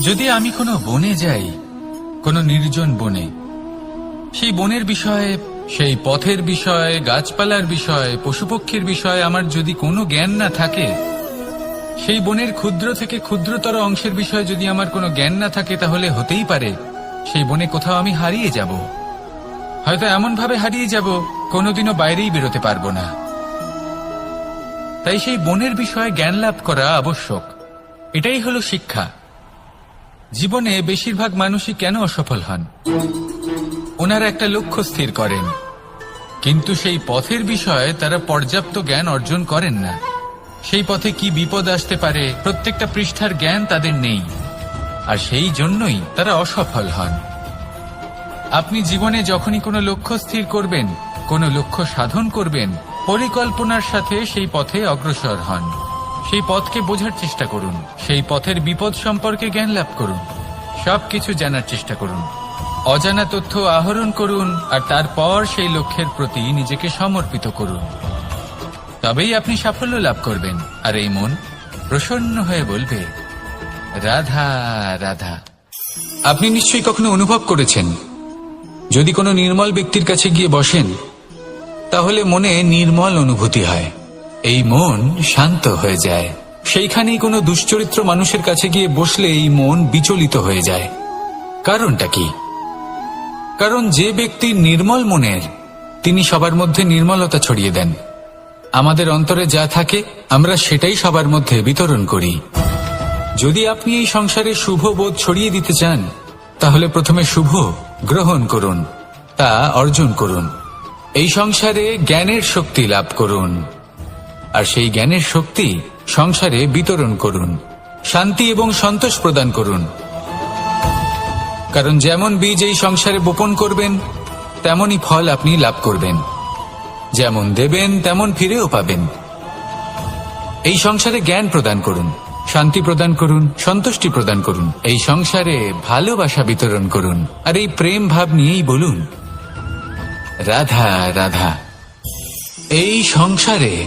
যদি আমি কোনো বনে যাই, কোনো নির্জন বনে, সেই বনের বিষয়ে, সেই পথের বিষয়ে, গাছপালার বিষয়ে, পশুপক্ষীর বিষয়ে আমার যদি কোনো জ্ঞান না থাকে, সেই বনের ক্ষুদ্র থেকে ক্ষুদ্রতর অংশের বিষয়ে যদি আমার কোনো জ্ঞান না থাকে, তাহলে হতেই পারে, সেই বনে কোথাও আমি হারিয়ে যাব। হয়তো এমন ভাবে হারিয়ে যাব, কোনোদিনও বাইরেই বেরোতে পারব না। তাই সেই বনের বিষয়ে জ্ঞান লাভ করা আবশ্যক। এটাই হলো শিক্ষা। জীবনে বেশিরভাগ মানুষই কেন অসফল হন? ওনারা একটা লক্ষ্য স্থির করেন। কিন্তু সেই পথের বিষয়ে তারা পর্যাপ্ত জ্ঞান অর্জন করেন না। সেই পথে কি বিপদ আসতে পারে, প্রত্যেকটা পৃষ্ঠার জ্ঞান তাদের নেই। আর সেই জন্যই তারা অসফল হন। আপনি জীবনে যখনই কোনো লক্ষ্য স্থির করবেন, কোনো লক্ষ্য সাধন করবেন, পরিকল্পনার সাথে সেই পথে অগ্রসর হন। সেই পথকে বোঝার চেষ্টা করুন। সেই পথের বিপদ সম্পর্কে জ্ঞান লাভ করুন। সবকিছু জানার চেষ্টা করুন। অজানা তথ্য আহরণ করুন আর তারপর সেই লক্ষ্যের প্রতি নিজেকে সমর্পিত করুন। তবেই আপনি সাফল্য লাভ করবেন। আর এই মন প্রসন্ন হয়ে বলবে, রাধা রাধা। আপনি নিশ্চয়ই কখনো অনুভব করেছেন, যদি কোনো নির্মল ব্যক্তির কাছে গিয়ে বসেন, তাহলে মনে নির্মল অনুভূতি হয়। এই মন শান্ত হয়ে যায়। সেইখানেই কোনো দুশ্চরিত্র মানুষের কাছে গিয়ে বসলে এই মন বিচলিত হয়ে যায়। কারণটা কি? কারণ যে ব্যক্তি নির্মল মনের, তিনি সবার মধ্যে নির্মলতা ছড়িয়ে দেন। আমাদের অন্তরে যা থাকে, আমরা সেটাই সবার মধ্যে বিতরণ করি। যদি আপনি এই সংসারে শুভ বোধ ছড়িয়ে দিতে চান, তাহলে প্রথমে শুভ গ্রহণ করুন, তা অর্জন করুন। এই সংসারে জ্ঞানের শক্তি লাভ করুন। আর সেই জ্ঞানের শক্তি সংসারে বিতরণ করুন, শান্তি এবং সন্তোষ প্রদান করুন। কারণ যেমন বীজ এই সংসারে বপন করবেন, তেমনই ফল আপনি লাভ করবেন। যেমন দেবেন, তেমন ফিরেও পাবেন। এই সংসারে জ্ঞান প্রদান করুন, শান্তি প্রদান করুন, সন্তুষ্টি প্রদান করুন। এই সংসারে ভালোবাসা বিতরণ করুন। আর এই প্রেম ভাব নিয়েই বলুন, রাধা রাধা, এই সংসারে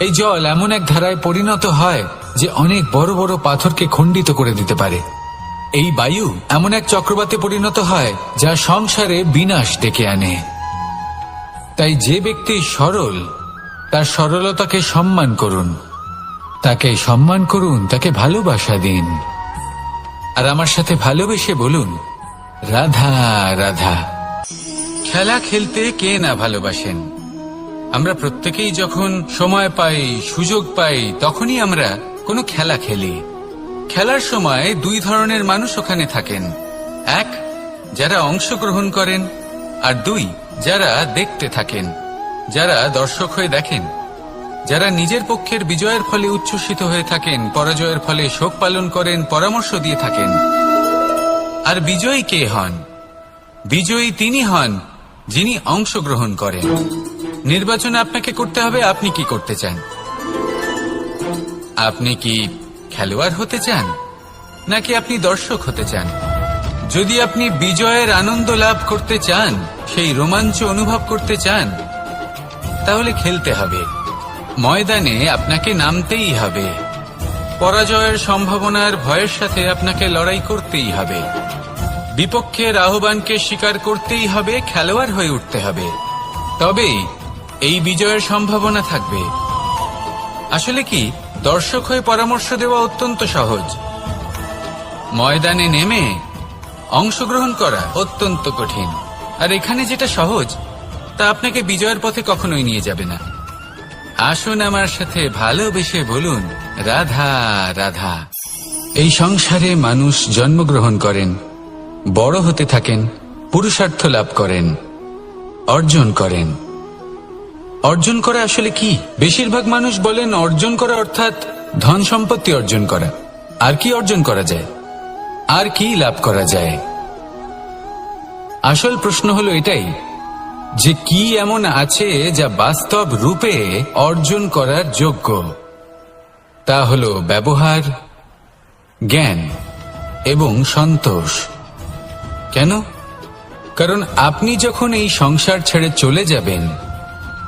এই জল এমন এক ধারায় পরিণত হয় যে অনেক বড় বড় পাথরকে খণ্ডিত করে দিতে পারে। এই বায়ু এমন এক চক্রবাতে পরিণত হয় যা সংসারে বিনাশ ডেকে আনে। তাই যে ব্যক্তি সরল, তার সরলতাকে সম্মান করুন। তাকে সম্মান করুন, তাকে ভালোবাসা দিন। আর আমার সাথে ভালোবেসে বলুন, রাধা রাধা। খেলা খেলতে কে না ভালোবাসেন? আমরা প্রত্যেকেই যখন সময় পাই, সুযোগ পাই, তখনই আমরা কোনো খেলা খেলি। খেলার সময় দুই ধরনের মানুষ ওখানে থাকেন। এক, যারা অংশগ্রহণ করেন, আর দুই, যারা দেখতে থাকেন, যারা দর্শক হয়ে দেখেন। যারা নিজের পক্ষের বিজয়ের ফলে উচ্ছ্বসিত হয়ে থাকেন, পরাজয়ের ফলে শোক পালন করেন, পরামর্শ দিয়ে থাকেন। আর বিজয়ী কে হন? বিজয়ী তিনি হন যিনি অংশগ্রহণ করেন। নির্বাচনে আপনাকে করতে হবে, আপনি কি করতে চান? আপনি কি খেলোয়াড় হতে চান? নাকি আপনি দর্শক হতে চান? যদি আপনি বিজয়ের আনন্দ লাভ করতে চান, সেই রোমাঞ্চ অনুভব করতে চান, তাহলে খেলতে হবে। ময়দানে আপনাকে নামতেই হবে। পরাজয়ের সম্ভাবনার ভয়ের সাথে আপনাকে লড়াই করতেই হবে। বিপক্ষের আহ্বানকে স্বীকার করতেই হবে, খেলোয়াড় হয়ে উঠতে হবে। তবেই এই বিজয়ের সম্ভাবনা থাকবে। আসলে কি, দর্শক হয়ে পরামর্শ দেওয়া অত্যন্ত সহজ। ময়দানে নেমে অংশগ্রহণ করা অত্যন্ত কঠিন। আর এখানে যেটা সহজ, তা আপনাকে বিজয়ের পথে কখনোই নিয়ে যাবে না। আসুন আমার সাথে ভালোবেসে বলুন, রাধা রাধা। এই সংসারে মানুষ জন্মগ্রহণ করেন, বড় হতে থাকেন, পুরুষার্থ লাভ করেন, অর্জন করেন। অর্জন করা আসলে কি? বেশিরভাগ মানুষ বলেন অর্জন করা অর্থাৎ ধন সম্পত্তি অর্জন করা। আর কি অর্জন করা যায়? আর কি লাভ করা যায়? আসল প্রশ্ন হলো এটাই যে কি এমন আছে যা বাস্তব রূপে অর্জন করার যোগ্য? তা হল ব্যবহার, জ্ঞান এবং সন্তোষ। কেন? কারণ আপনি যখন এই সংসার ছেড়ে চলে যাবেন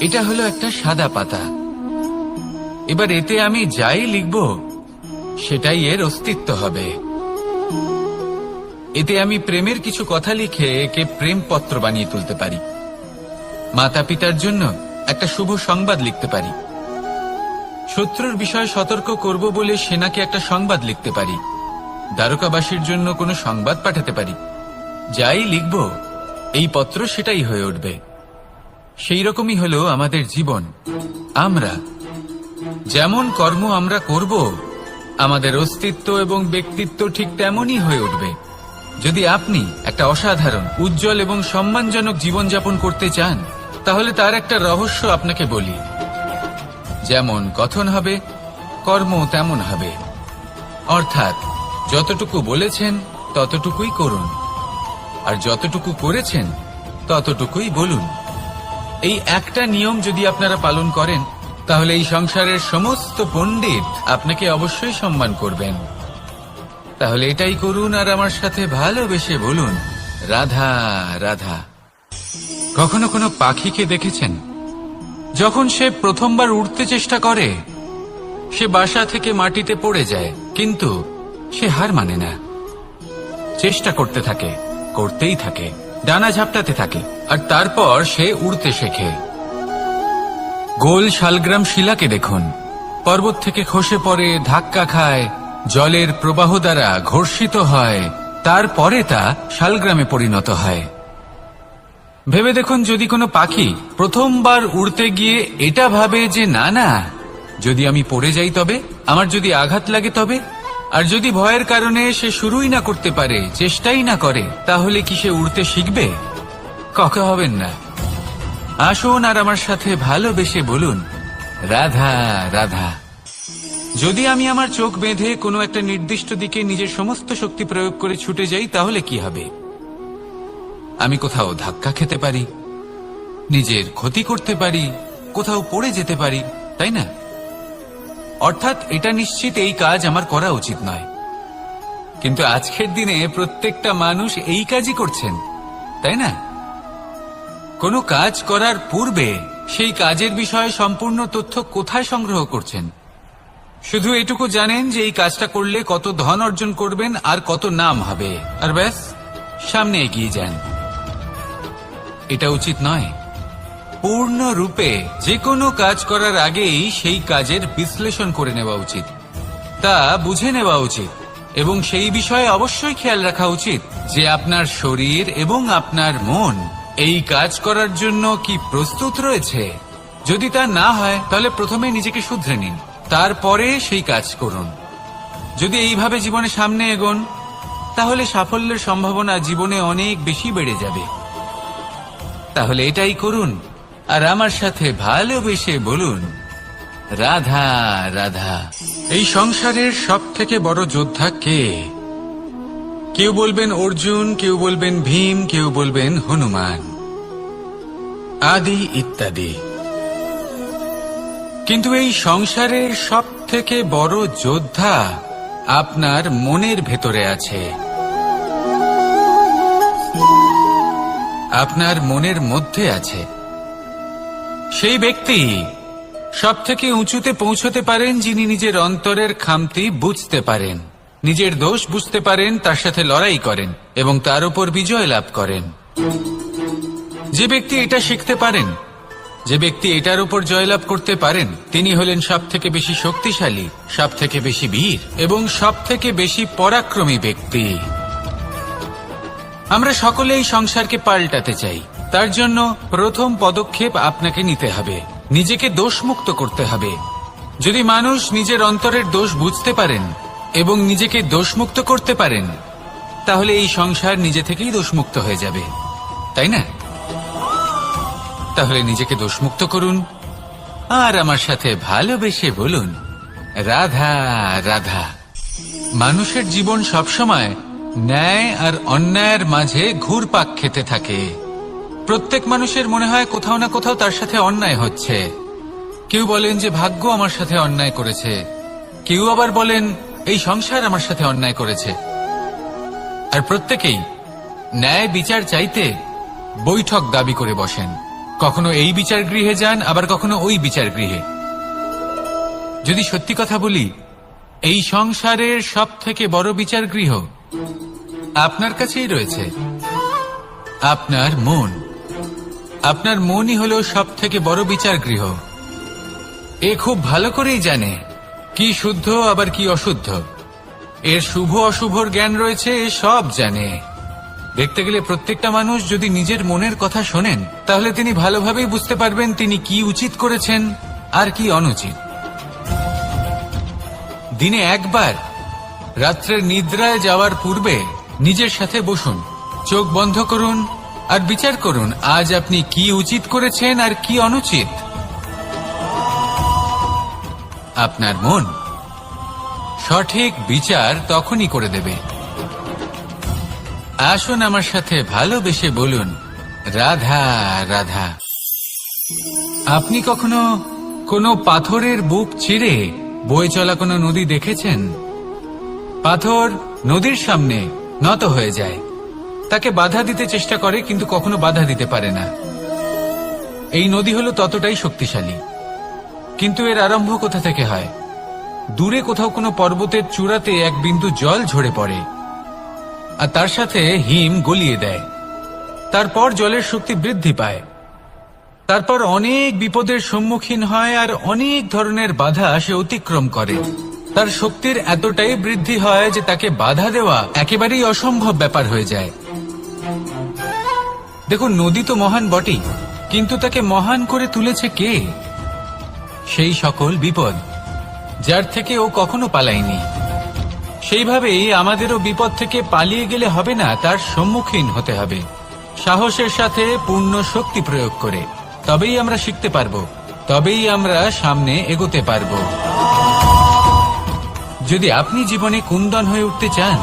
এটা হলো একটা সাদা পাতা। এবার এতে আমি যাই লিখব, সেটাই এর অস্তিত্ব হবে। এতে আমি প্রেমের কিছু কথা লিখে একে প্রেম পত্র বানিয়ে তুলতে পারি। মাতা পিতার জন্য একটা শুভ সংবাদ লিখতে পারি। শত্রুর বিষয়ে সতর্ক করব বলে সেনাকে একটা সংবাদ লিখতে পারি। দ্বারকাবাসীর জন্য কোনো সংবাদ পাঠাতে পারি। যাই লিখব, এই পত্র সেটাই হয়ে উঠবে। সেই রকমই হলো আমাদের জীবন। আমরা, যেমন কর্ম আমরা করব, আমাদের অস্তিত্ব এবং ব্যক্তিত্ব ঠিক তেমনই হয়ে উঠবে। যদি আপনি একটা অসাধারণ, উজ্জ্বল এবং সম্মানজনক জীবনযাপন করতে চান, তাহলে তার একটা রহস্য আপনাকে বলি। যেমন কথন হবে, কর্ম তেমন হবে। অর্থাৎ, যতটুকু বলেছেন, ততটুকুই করুন। আর যতটুকু করেছেন, ততটুকুই বলুন। এই একটা নিয়ম যদি আপনারা পালন করেন, তাহলে এই সংসারের সমস্ত পণ্ডিত আপনাকে অবশ্যই সম্মান করবেন। তাহলে এটাই করুন আর আমার সাথে ভালোবেসে বলুন, রাধা রাধা। কখনো কোনো পাখিকে দেখেছেন? যখন সে প্রথমবার উঠতে চেষ্টা করে, সে বাসা থেকে মাটিতে পড়ে যায়, কিন্তু সে হার মানে না। চেষ্টা করতে থাকে, করতেই থাকে, ডানা ঝাপটাতে থাকে। আর তারপর সে উড়তে শেখে। গোল শালগ্রাম শিলাকে দেখুন। পর্বত থেকে খসে পড়ে, ধাক্কা খায়, জলের প্রবাহ দ্বারা ঘর্ষিত হয়, তারপরে তা শালগ্রামে পরিণত হয়। ভেবে দেখুন যদি কোনো পাখি প্রথমবার উড়তে গিয়ে এটা ভাবে যে, না না, যদি আমি পড়ে যাই তবে, আমার যদি আঘাত লাগে তবে, আর যদি ভয়ের কারণে সে শুরুই না করতে পারে, চেষ্টাই না করে, তাহলে কি সে উড়তে শিখবে? ককে হবেন না। আসুন আর আমার সাথে ভালোবেসে বলুন, রাধা রাধা। যদি আমি আমার চোখ বেঁধে কোনো একটা নির্দিষ্ট দিকে নিজের সমস্ত শক্তি প্রয়োগ করে ছুটে যাই, তাহলে কি হবে? আমি কোথাও ধাক্কা খেতে পারি, নিজের ক্ষতি করতে পারি, কোথাও পড়ে যেতে পারি, তাই না? অর্থাৎ এটা নিশ্চিত এই কাজ আমার করা উচিত নয়। কিন্তু আজকের দিনে প্রত্যেকটা মানুষ এই কাজই করছেন, তাই না? কোনো কাজ করার পূর্বে সেই কাজের বিষয়ে সম্পূর্ণ তথ্য কোথায় সংগ্রহ করছেন? শুধু এটুকু জানেন যে এই কাজটা করলে কত ধন অর্জন করবেন আর কত নাম হবে। আর ব্যাস, সামনে এগিয়ে যান। এটা উচিত নয়। পূর্ণ রূপে যে কোনো কাজ করার আগেই সেই কাজের বিশ্লেষণ করে নেওয়া উচিত। তা বুঝে নেওয়া উচিত এবং সেই বিষয়ে অবশ্যই খেয়াল রাখা উচিত যে আপনার শরীর এবং আপনার মন এই কাজ করার জন্য কি প্রস্তুত রয়েছে? যদি তা না হয়, তাহলে প্রথমে নিজেকে শুধরে নিন, তারপরে সেই কাজ করুন। যদি এইভাবে জীবনে সামনে এগোন, তাহলে সাফল্যের সম্ভাবনা জীবনে অনেক বেশি বেড়ে যাবে। তাহলে এটাই করুন, আর আমার সাথে ভালোবেসে বলুন, রাধা রাধা। এই সংসারের সব থেকে বড় যোদ্ধা কে? কেউ বলবেন অর্জুন, কেউ বলবেন ভীম, কেউ বলবেন হনুমান। আদি ইত্যাদি। কিন্তু এই সংসারের সব থেকে বড় যোদ্ধা আপনার মনের ভেতরে আছে। আপনার মনের মধ্যে আছে। সেই ব্যক্তি সব থেকে উঁচুতে পৌঁছতে পারেন যিনি নিজের অন্তরের খামতি বুঝতে পারেন। নিজের দোষ বুঝতে পারেন, তার সাথে লড়াই করেন এবং তার উপর বিজয় লাভ করেন। যে ব্যক্তি এটা শিখতে পারেন, যে ব্যক্তি এটার উপর জয়লাভ করতে পারেন, তিনি হলেন সব থেকে বেশি শক্তিশালী সব থেকে বেশি বীর এবং সব থেকে বেশি পরাক্রমী ব্যক্তি। আমরা সকলে এই সংসারকে পাল্টাতে চাই। তার জন্য প্রথম পদক্ষেপ আপনাকে নিতে হবে। নিজেকে দোষমুক্ত করতে হবে। যদি মানুষ নিজের অন্তরের দোষ বুঝতে পারেন এবং নিজেকে দোষমুক্ত করতে পারেন, তাহলে এই সংসার নিজে থেকেই দোষমুক্ত হয়ে যাবে, তাই না? তাহলে নিজেকে দোষমুক্ত করুন, আর আমার সাথে ভালোবেসে বলুন, রাধা রাধা। মানুষের জীবন সবসময় ন্যায় আর অন্যায়ের মাঝে ঘুরপাক খেতে থাকে। প্রত্যেক মানুষের মনে হয় কোথাও না কোথাও তার সাথে অন্যায় হচ্ছে। কেউ বলেন যে ভাগ্য আমার সাথে অন্যায় করেছে। কেউ আবার বলেন এই সংসার আমার সাথে অন্যায় করেছে। আর প্রত্যেকেই ন্যায় বিচার চাইতে বৈঠক দাবি করে বসেন। কখনো এই বিচার গৃহে যান, আবার কখনো ওই বিচার গৃহে। যদি সত্যি কথা বলি, এই সংসারের সব থেকে বড় বিচার গৃহ আপনার কাছেই রয়েছে। আপনার মন। আপনার মনই হলো সব থেকে বড় বিচার গৃহ। এ খুব ভালো করেই জানে কি শুদ্ধ, আবার কি অশুদ্ধ? এর শুভ, অশুভর জ্ঞান রয়েছে, এ সব জানে। দেখতে গেলে প্রত্যেকটা মানুষ যদি নিজের মনের কথা শোনেন, তাহলে তিনি ভালোভাবেই বুঝতে পারবেন তিনি কি উচিত করেছেন আর কি অনুচিত। দিনে একবার রাত্রের নিদ্রায় যাওয়ার পূর্বে নিজের সাথে বসুন, চোখ বন্ধ করুন আর বিচার করুন, আজ আপনি কি উচিত করেছেন আর কি অনুচিত? আপনার মন। সঠিক বিচার তখনই করে দেবে। আসুন আমার সাথে ভালোবেসে বলুন, রাধা রাধা। আপনি কখনো কোনো পাথরের বুক চিরে বয়ে চলা কোনো নদী দেখেছেন? পাথর নদীর সামনে নত হয়ে যায়। তাকে বাধা দিতে চেষ্টা করে, কিন্তু কখনো বাধা দিতে পারে না। এই নদী হলো ততটাই শক্তিশালী। কিন্তু এর আরম্ভ কোথা থেকে হয়? দূরে কোথাও কোনো পর্বতের চূড়াতে এক বিন্দু জল ঝরে পড়ে। আর তার সাথে হিম গলিয়ে দেয়। তারপর জলের শক্তি বৃদ্ধি পায়। তারপর অনেক বিপদের সম্মুখীন হয় আর অনেক ধরনের বাধা সে অতিক্রম করে। তার শক্তির এতটাই বৃদ্ধি হয় যে তাকে বাধা দেওয়া একেবারেই অসম্ভব ব্যাপার হয়ে যায়। দেখুন, নদী তো মহান বটেই, কিন্তু তাকে মহান করে তুলেছে কে? সেই সকল বিপদ, যার থেকে ও কখনো পালায়নি। সেইভাবেই আমাদেরও বিপদ থেকে পালিয়ে গেলে হবে না, তার সম্মুখীন হতে হবে। সাহসের সাথে পূর্ণ শক্তি প্রয়োগ করে, তবেই আমরা শিখতে পারব, তবেই আমরা সামনে এগোতে পারব। যদি আপনি জীবনে কুন্দন হয়ে উঠতে চান,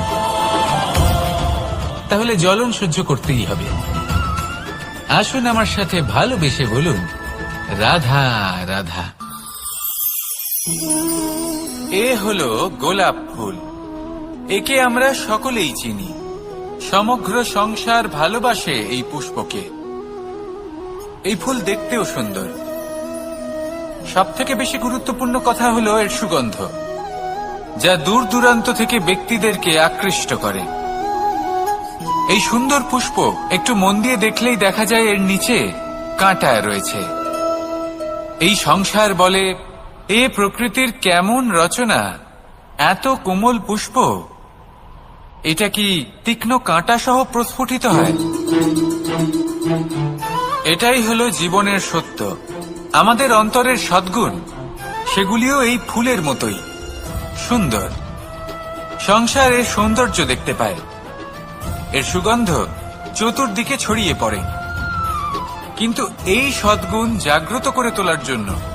তাহলে জ্বলন সহ্য করতেই হবে। আসুন আমার সাথে ভালোবেসে বলুন, রাধা রাধা। এ হলো গোলাপ ফুল। একে আমরা সকলেই চিনি। সমগ্র সংসার ভালোবাসে এই পুষ্পকে। এই ফুল দেখতেও সুন্দর। সব থেকে বেশি গুরুত্বপূর্ণ কথা হলো এর সুগন্ধ, যা দূর দূরান্ত থেকে ব্যক্তিদেরকে আকৃষ্ট করে। এই সুন্দর পুষ্প একটু মন দিয়ে দেখলেই দেখা যায় এর নিচে কাঁটা রয়েছে। এই সংসার বলে এ প্রকৃতির কেমন রচনা? এত কোমল পুষ্প? এটা কি তীক্ষ্ণ কাঁটা সহ প্রস্ফুটিত হয়? এটাই হলো জীবনের সত্য। আমাদের অন্তরের সদ্গুণ, সেগুলিও এই ফুলের মতোই। সুন্দর। সংসারের সৌন্দর্য দেখতে পায়। এর সুগন্ধ চতুর্দিকে ছড়িয়ে পড়ে। কিন্তু এই সদ্গুণ জাগ্রত করে তোলার জন্য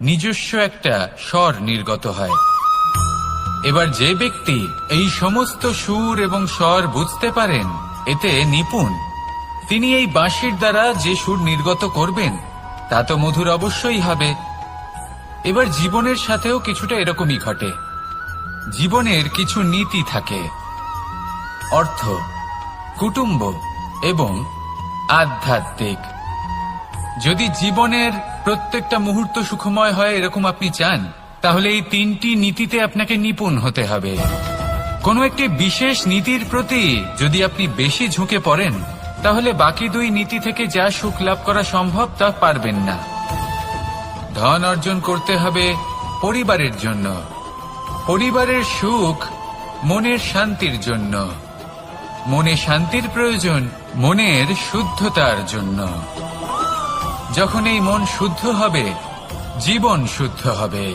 নিজস্ব একটা স্বর নির্গত হয়। এবার যে ব্যক্তি এই সমস্ত সুর এবং স্বর বুঝতে পারেন, এতে নিপুণ। তিনি এই বাঁশির দ্বারা যে সুর নির্গত করবেন, তা তো মধুর অবশ্যই হবে। এবার জীবনের সাথেও কিছুটা এরকমই ঘটে। জীবনের কিছু নীতি থাকে। অর্থ, কুটুম্ব এবং আধ্যাত্মিক। যদি জীবনের প্রত্যেকটা মুহূর্ত সুখময় হয় এরকম আপনি চান, তাহলে এই তিনটি নীতিতে আপনাকে নিপুণ হতে হবে। কোনো একটি বিশেষ নীতির প্রতি যদি আপনি বেশি ঝুঁকে পড়েন, তাহলে বাকি দুই নীতি থেকে যা সুখ লাভ করা সম্ভব তা পারবেন না। ধন অর্জন করতে হবে পরিবারের জন্য। পরিবারের সুখ মনের শান্তির জন্য। মনে শান্তির প্রয়োজন মনের শুদ্ধতার জন্য। যখন এই মন শুদ্ধ হবে, জীবন শুদ্ধ হবে,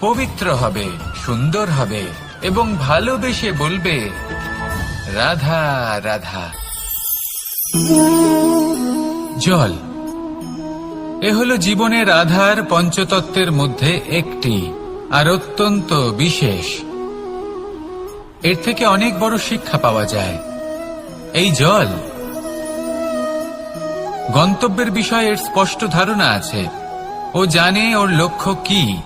পবিত্র হবে, সুন্দর হবে এবং ভালোবেসে বলবে, রাধা রাধা। জল। এ হলো জীবনের আধার পঞ্চতত্ত্বের মধ্যে একটি আর অত্যন্ত বিশেষ। এর থেকে অনেক বড় শিক্ষা পাওয়া যায়। এই জল গন্তব্যের বিষয়ে এর স্পষ্ট ধারণা আছে। ও জানে ওর লক্ষ্য কি।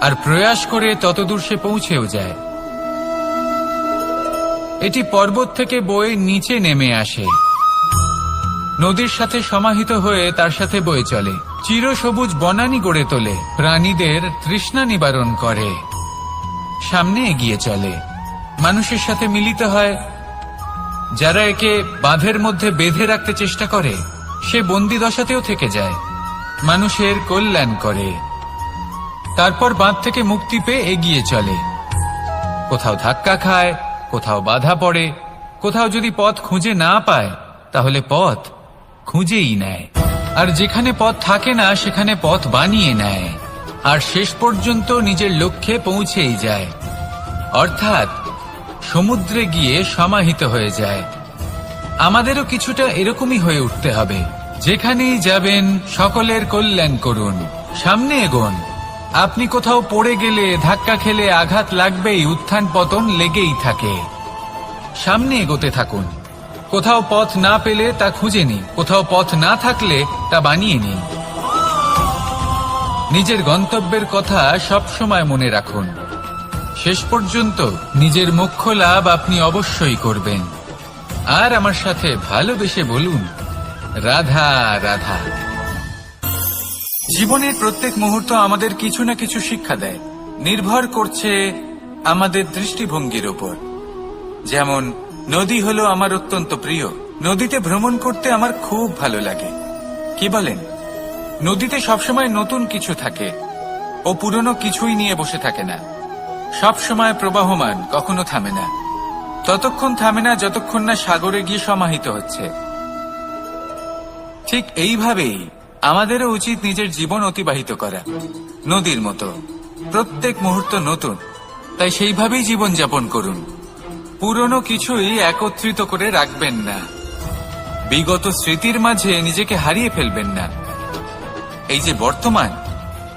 আর প্রয়াস করে ততদূর সে পৌঁছেও যায়। এটি পর্বত থেকে বয়ে নিচে নেমে আসে। নদীর সাথে সমাহিত হয়ে তার সাথে বয়ে চলে। চিরসবুজ বনানি গড়ে তোলে। প্রাণীদের তৃষ্ণা নিবারণ করে। সামনে এগিয়ে চলে। মানুষের সাথে মিলিত হয় যারা একে বাঁধের মধ্যে বেঁধে রাখতে চেষ্টা করে, সে বন্দি দশাতেও থেকে যায়, মানুষের কল্যাণ করে। তারপর বাঁধ থেকে মুক্তি পেয়ে এগিয়ে চলে। কোথাও ধাক্কা খায়, কোথাও বাধা পড়ে, কোথাও যদি পথ খুঁজে না পায়, তাহলে পথ খুঁজেই নেয়। আর যেখানে পথ থাকে না, সেখানে পথ বানিয়ে নেয়। আর শেষ পর্যন্ত নিজের লক্ষ্যে পৌঁছেই যায়। অর্থাৎ সমুদ্রে গিয়ে সমাহিত হয়ে যায়। আমাদেরও কিছুটা এরকমই হয়ে উঠতে হবে। যেখানেই যাবেন, সকলের কল্যাণ করুন। সামনে এগোন। আপনি কোথাও পড়ে গেলে, ধাক্কা খেলে আঘাত লাগবেই, উত্থান পতন লেগেই থাকে। সামনে এগোতে থাকুন। কোথাও পথ না পেলে তা খুঁজে নিন। কোথাও পথ না থাকলে তা বানিয়ে নিন। নিজের গন্তব্যের কথা সব সময় মনে রাখুন। শেষ পর্যন্ত নিজের মুখ্য লাভ আপনি অবশ্যই করবেন। আর আমার সাথে ভালোবেসে বলুন, রাধা রাধা। জীবনের প্রত্যেক মুহূর্ত আমাদের কিছু না কিছু শিক্ষা দেয়। নির্ভর করছে আমাদের দৃষ্টিভঙ্গির ওপর যেমন, নদী হলো আমার অত্যন্ত প্রিয়। নদীতে ভ্রমণ করতে আমার খুব ভালো লাগে। কি বলেন? নদীতে সবসময় নতুন কিছু থাকে ও পুরনো কিছুই নিয়ে বসে থাকে না। সব সময় প্রবাহমান, কখনো থামে না। ততক্ষণ থামে না, যতক্ষণ না সাগরে গিয়ে সমাহিত হচ্ছে। ঠিক এইভাবেই আমাদেরও উচিত নিজের জীবন অতিবাহিত করা, নদীর মতো। প্রত্যেক মুহূর্ত নতুন, তাই সেইভাবেই জীবন যাপন করুন। পুরনো কিছুই একত্রিত করে রাখবেন না। বিগত স্মৃতির মাঝে নিজেকে হারিয়ে ফেলবেন না। এই যে বর্তমান,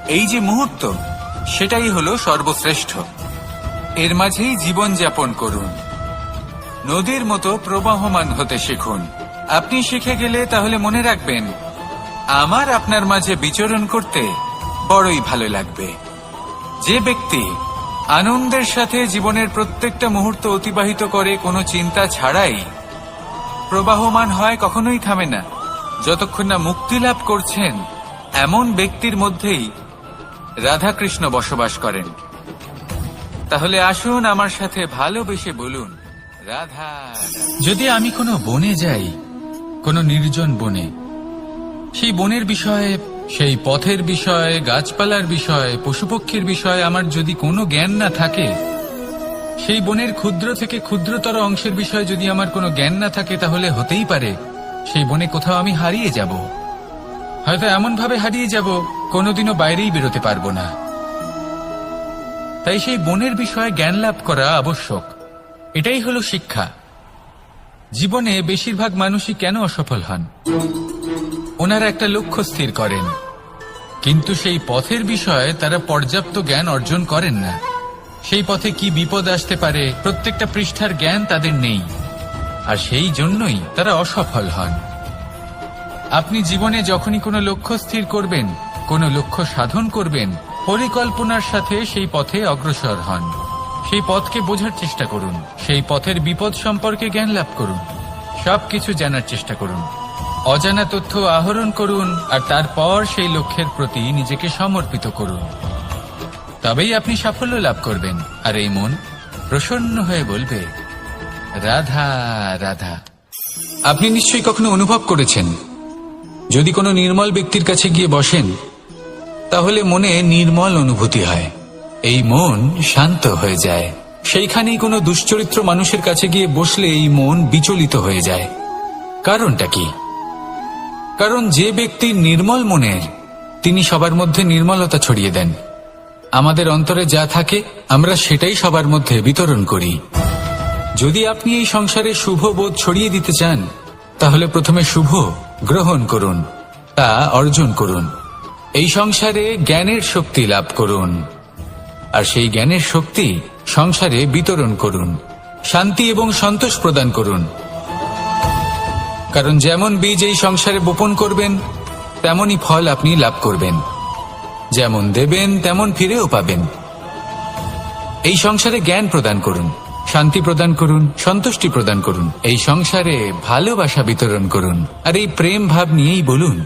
এই যে মুহূর্ত, সেটাই হলো সর্বশ্রেষ্ঠ। এর মাঝেই জীবন যাপন করুন। নদীর মতো প্রবাহমান হতে শিখুন। আপনি শিখে গেলে তাহলে মনে রাখবেন, আমার আপনার মাঝে বিচরণ করতে বড়ই ভালো লাগবে। যে ব্যক্তি আনন্দের সাথে জীবনের প্রত্যেকটা মুহূর্ত অতিবাহিত করে কোনো চিন্তা ছাড়াই প্রবাহমান হয় কখনোই থামে না। যতক্ষণ না মুক্তি লাভ করছেন, এমন ব্যক্তির মধ্যেই রাধাকৃষ্ণ বসবাস করেন। তাহলে আসুন আমার সাথে ভালোবেসে বলুন, রাধা। যদি আমি কোনো বনে যাই, কোনো নির্জন বনে, সেই বনের বিষয়ে, সেই পথের বিষয়ে, গাছপালার বিষয়ে, পশুপক্ষীর বিষয়ে আমার যদি কোনো জ্ঞান না থাকে, সেই বনের ক্ষুদ্র থেকে ক্ষুদ্রতর অংশের বিষয়ে যদি আমার কোনো জ্ঞান না থাকে, তাহলে হতেই পারে, সেই বনে কোথাও আমি হারিয়ে যাব। হয়তো এমন ভাবে হারিয়ে যাব, কোনোদিনও বাইরেই বেরোতে পারব না। তাই সেই বনের বিষয়ে জ্ঞান লাভ করা আবশ্যক। এটাই হলো শিক্ষা। জীবনে বেশিরভাগ মানুষই কেন অসফল হন? ওনারা একটা লক্ষ্য স্থির করেন। কিন্তু সেই পথের বিষয়ে তারা পর্যাপ্ত জ্ঞান অর্জন করেন না। সেই পথে কি বিপদ আসতে পারে, প্রত্যেকটা পৃষ্ঠার জ্ঞান তাদের নেই। আর সেই জন্যই তারা অসফল হন। আপনি জীবনে যখনই কোনো লক্ষ্য স্থির করবেন, কোনো লক্ষ্য সাধন করবেন পরিকল্পনার সাথে সেই পথে অগ্রসর হন। সেই পথকে বোঝার চেষ্টা করুন। সেই পথের বিপদ সম্পর্কে জ্ঞান লাভ করুন। সবকিছু জানার চেষ্টা করুন। অজানা তথ্য আহরণ করুন আর তারপর সেই লক্ষ্যের প্রতি নিজেকে সমর্পিত করুন। তবেই আপনি সাফল্য লাভ করবেন। আর এই মন প্রসন্ন হয়ে বলবে, রাধা রাধা। আপনি নিশ্চয়ই কখনো অনুভব করেছেন, যদি কোনো নির্মল ব্যক্তির কাছে গিয়ে বসেন তাহলে মনে নির্মল অনুভূতি হয়। এই মন শান্ত হয়ে যায়। সেইখানেই কোনো দুশ্চরিত্র মানুষের কাছে গিয়ে বসলে এই মন বিচলিত হয়ে যায়। কারণটা কি? কারণ যে ব্যক্তি নির্মল মনের, তিনি সবার মধ্যে নির্মলতা ছড়িয়ে দেন। আমাদের অন্তরে যা থাকে, আমরা সেটাই সবার মধ্যে বিতরণ করি। যদি আপনি এই সংসারে শুভ বোধ ছড়িয়ে দিতে চান, তাহলে প্রথমে শুভ গ্রহণ করুন, তা অর্জন করুন। এই সংসারে জ্ঞানের শক্তি লাভ করুন। আর সেই জ্ঞানের শক্তি সংসারে বিতরণ করুন। শান্তি এবং সন্তোষ প্রদান করুন। কারণ যেমন বীজ এই সংসারে বপন করবেন, তেমনই ফল আপনি লাভ করবেন। যেমন দেবেন, তেমন ফিরেও পাবেন। এই সংসারে জ্ঞান প্রদান করুন, শান্তি প্রদান করুন, সন্তুষ্টি প্রদান করুন। এই সংসারে ভালোবাসা বিতরণ করুন। আর এই প্রেম ভাব নিয়েই বলুন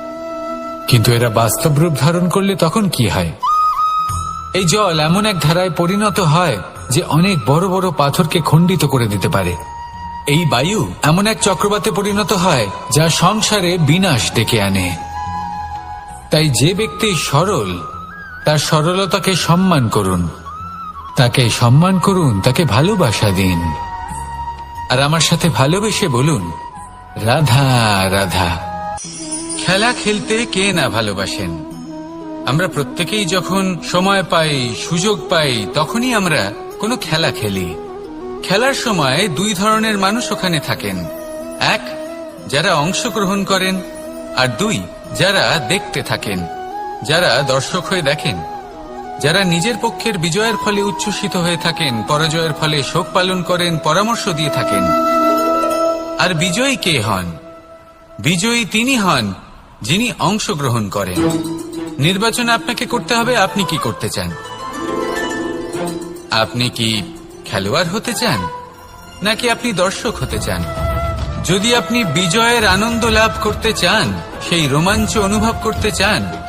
কিন্তু এরা বাস্তব রূপ ধারণ করলে তখন কি হয়? এই জল এমন এক ধারায় পরিণত হয় যে অনেক বড় বড় পাথরকে খণ্ডিত করে দিতে পারে। এই বায়ু এমন এক চক্রবাতে পরিণত হয় যা সংসারে বিনাশ ডেকে আনে। তাই যে ব্যক্তি সরল, তার সরলতাকে সম্মান করুন। তাকে সম্মান করুন, তাকে ভালোবাসা দিন। আর আমার সাথে ভালোবেসে বলুন, রাধা রাধা। খেলা খেলতে কে না ভালোবাসেন? আমরা প্রত্যেকেই যখন সময় পাই, সুযোগ পাই, তখনই আমরা কোনো খেলা খেলি। খেলার সময় দুই ধরনের মানুষ ওখানে থাকেন। এক, যারা অংশগ্রহণ করেন, আর দুই, যারা দেখতে থাকেন, যারা দর্শক হয়ে দেখেন। যারা নিজের পক্ষের বিজয়ের ফলে উচ্ছ্বসিত হয়ে থাকেন, পরাজয়ের ফলে শোক পালন করেন, পরামর্শ দিয়ে থাকেন। আর বিজয়ী কে হন? বিজয়ী তিনি হন যিনি অংশগ্রহণ করেন। নির্বাচন আপনাকে করতে হবে, আপনি কি করতে চান? আপনি কি খেলোয়াড় হতে চান? নাকি আপনি দর্শক হতে চান? যদি আপনি বিজয়ের আনন্দ লাভ করতে চান, সেই রোমাঞ্চ অনুভব করতে চান